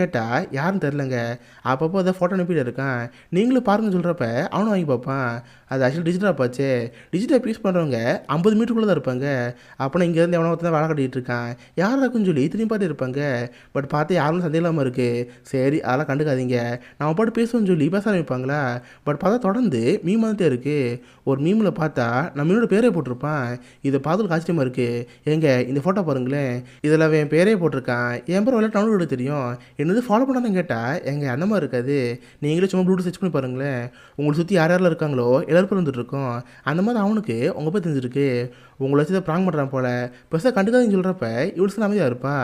கேட்டால் யாருன்னு தெரிலங்க அப்பப்போ அதை ஃபோட்டோ அனுப்பிட்டு இருக்கான். நீங்களும் பாருங்கன்னு சொல்கிறப்ப அவனும் வாங்கி பார்ப்பான். அது ஆக்சுவலி டிஜிட்டல் ஆப்பாச்சே டிஜிட்டல் யூஸ் பண்ணுறவங்க ஐம்பது மீட்டருக்குள்ளே தான் இருப்பாங்க. அப்போ இங்கேருந்து எவனோ ஒருத்தன் வேலை கட்டிகிட்டு இருக்கான். யார் இருக்குன்னு சொல்லி திரும்பி பார்த்து இருப்பாங்க. பட் பார்த்து யாரும் சந்தேகம் இல்லாமல் இருக்குது சரி அதெல்லாம் கண்டுக்காதீங்க. நம்ம பாட்டு பேசுவோம்னு சொல்லி பேச ஆரம்பிப்பாங்களா? பட் பார்த்தா தொடர்ந்து மீம் வந்துட்டே இருக்குது ஒரு மீமில் பார்த்தா நம்ம என்னோட பேரே போட்டிருப்பான். இதை பார்த்து ஆச்சரியமாக இருக்குது ஏங்க இந்த ஃபோட்டோ பாருங்களேன். இதில் என் பேரே போட்டிருக்கான். என் பேர் விளையாட்டு அவனுக்கு தெரியும்? என்னது ஃபாலோ பண்ணான்னு கேட்டால் எங்கள் அந்த மாதிரி இருக்காது. நீங்களே சும்மா ப்ளூடூத் சர்ச் பண்ணி பாருங்களேன் உங்களை சுற்றி யார் யாரெல்லாம் இருக்காங்களோ எல்லாரும் பேர் அந்த மாதிரி அவனுக்கு உங்கள் பற்றி தெரிஞ்சிருக்கு. உங்களை வச்சு ப்ராங் பண்ணுறான் போல். பெருசாக கண்டுக்காதுன்னு சொல்கிறப்ப இவளுக்கு அமைதியாக இருப்பா?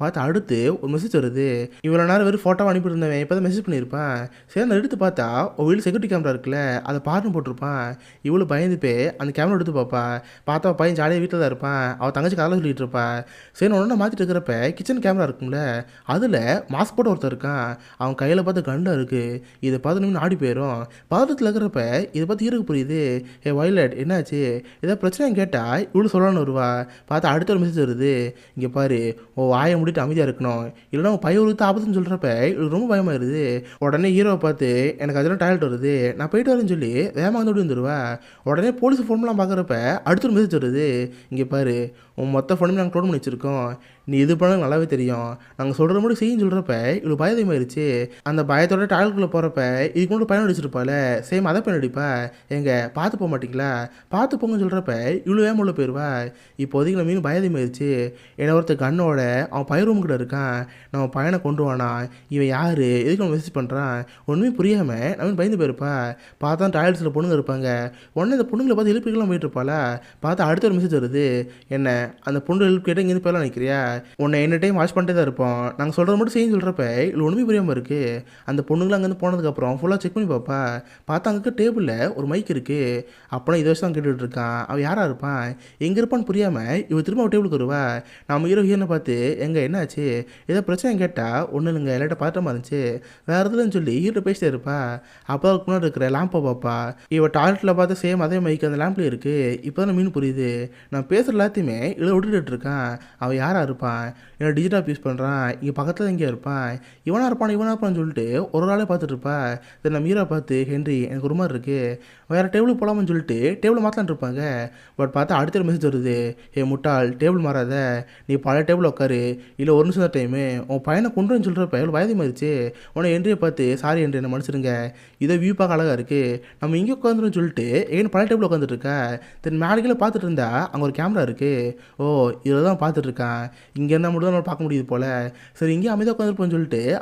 பார்த்து அடுத்து ஒரு மெசேஜ் வருது. இவ்வளோ நேரம் வெறும் ஃபோட்டோ அனுப்பிட்டு இருந்தவன் இப்போ தான் மெசேஜ் பண்ணியிருப்பான். சரி நான் எடுத்து பார்த்தா உன் வீடு செக்யூரிட்டி கேமரா இருக்குல்ல அதை பாருன்னு போட்டிருப்பான். இவ்வளோ பயந்து போய் அந்த கேமரா எடுத்து பார்ப்பா. பார்த்தா அவன் பையன் ஜாலியாக வீட்டில் தான் இருப்பான். அவள் தங்கச்சி கதை சொல்லிட்டு இருப்பா. சரி ஒன்று மாற்றிட்டு இருக்கிறப்ப கிச்சன் கேமரா இருக்கும்ல அதில் மாஸ்க் போட்டு ஒருத்தர் இருக்கான் அவன் கையில் பார்த்து கண்டா இருக்குது இதை பார்த்து நின்று ஆடி போயிடும் பதட்டத்தில் இருக்கிறப்ப இதை பார்த்து ஹீரோக்கு புரியுது. ஏ வயலட் என்னாச்சு? ஏதாவது பிரச்சனை கேட்டால் இவ்வளோ சொல்லணும்னு வருவா. பார்த்தா அடுத்த ஒரு மெசேஜ் வருது. இங்கே பாரு உன் வாயை முடிட்டு அமைதியாக இருக்கணும். இல்லைனா உன் பையன் ஒருத்தர் ஆபத்துன்னு சொல்கிறப்ப இவளுக்கு ரொம்ப பயமாயிருது. உடனே ஹீரோவை பார்த்து எனக்கு அதெல்லாம் டாய்லெட் வருது. நான் போயிட்டு வரேன்னு சொல்லி வேகமாக வந்து ஓடி வந்துடுவா உடனே போலீஸ் ஃபோன்லாம் பார்க்குறப்ப அடுத்த ஒரு மெசேஜ் வருது. இங்கே பாரு உன் மொத்த ஃபோனுமே நாங்கள் க்ளோன் பண்ணி வச்சுருக்கோம். நீ இது பண்ண நல்லாவே தெரியும். நாங்கள் சொல்கிற மட்டும் செய்யும் சொல்கிறப்ப இவ்வளோ பயதமாயிருச்சு அந்த பயத்தோட டாய்லெட்டுக்குள்ளே போகிறப்ப இதுக்கு மட்டும் பயணம் அடிச்சிருப்பால சேம் அதை பயன் அடிப்பா? எங்கள் பார்த்து போக மாட்டிங்களா? பார்த்து போங்கன்னு சொல்கிறப்ப இவ்வளோ வேகம் உள்ள போயிடுவா இப்போதைக்கு நம்ம மீன் பயதமாயிருச்சு ஏன்னா ஒருத்தர் கண்ணோட அவன் பயிர் ரூம் கிட்ட இருக்கான். நம்ம பையனை கொண்டு வானா? இவன் யார்? எதுக்கு அவன் மெசேஜ் பண்ணுறான் ஒன்றுமே புரியாமல் நம்ம பயந்து போயிருப்பா? பார்த்தா டாய்லெட்ஸில் பொண்ணுங்க இருப்பாங்க. உடனே இந்த பொண்ணுங்களை பார்த்து எழுப்பிக்கலாம் போயிட்டு இருப்பாளா? பார்த்தா அடுத்த ஒரு மெசேஜ் வருது. என்ன அந்த பொண்ணு ஹெல்ப் கேட்டால் இங்கேருந்து போயலாம் நிற்கிறியா உன்னை என்ன டைம் வாட்ச் பண்ணிட்டே தான் இருப்போம். நாங்கள் சொல்கிறது மட்டும் செய்யும் சொல்கிறப்ப இல்லை ஒன்றுமே புரியாமல் இருக்குது அந்த பொண்ணுங்களை அங்கேருந்து போனதுக்கப்புறம் ஃபுல்லாக செக் பண்ணி பார்ப்பா. பார்த்தா அங்கே டேபிளில் ஒரு மைக் இருக்குது அப்போனா இதை வச்சு தான் கேட்டுட்டு இருக்கான் அவன் யாராக இருப்பான் எங்கே இருப்பான்னு புரியாமல் இவ திரும்ப அவன் டேபிளுக்கு வருவா. நம்ம ஹீரோ ஹீரோனை பார்த்து எங்கே என்னாச்சு? ஏதோ பிரச்சனை கேட்டால் ஒன்றும் இல்லைங்க. எல்லாட்ட மாதிரி இருந்துச்சு. வேறு எதுலன்னு சொல்லி ஹீரோ பேசிட்டே இருப்பா. அப்போ அதுக்கு முன்னாடி இருக்கிற லேம்பை பார்ப்பா. இவன் டாய்லெட்டில் பார்த்து சேம் அதே மைக் அந்த லேம்ப்லேயே இருக்குது இப்போ தான் மீன் புரியுது. நான் பேசுகிற எல்லாத்தையுமே இதில் விட்டுட்டு இருக்கான் அவன் யாராக இருப்பான் என்ன டிஜிட்டல் யூஸ் பண்ணுறான் இங்கே பக்கத்தில் எங்கேயா இருப்பான். இவனாக இருப்பான் இவனாக இருப்பான்னு சொல்லிட்டு ஒரு நாளே பார்த்துட்டு இருப்பா இதை நான் மீரா பார்த்து ஹென்றி எனக்கு ஒரு மாதிரி இருக்குது வேறு டேபிளுக்கு போகலாமான்னு சொல்லிட்டு டேபிள் மாற்றலான் இருப்பாங்க. பட் பார்த்தா அடுத்த மெசேஜ் வருது. ஏ முட்டாள் டேபிள் மாறாத. நீ பழைய டேபிள் உட்காரு இல்லை ஒரு நிமிஷம் தான் டைமு உன் பையனை கொண்டு சொல்கிறப்ப எவ்வளோ வயதுமாயிருச்சு உன்னை என்றியை பார்த்து சாரி என்று என்ன மன்னிச்சிருங்க இதை வியூ பார்க்க அழகாக இருக்குது நம்ம இங்கே உட்காந்துருன்னு சொல்லிட்டு ஏன் பழைய டேபிள் உட்காந்துட்டு இருக்கா. தென் மேலே பார்த்துட்டு இருந்தா அங்கே ஒரு கேமரா இருக்குது ஓ இதில் தான் பார்த்துட்ருக்கான் இங்கே இருந்தால் மட்டும் தான் நம்ம பார்க்க முடியுது போல். சரி இங்கே அமைதியாக உட்காந்துருப்போம்னு சொல்லிட்டு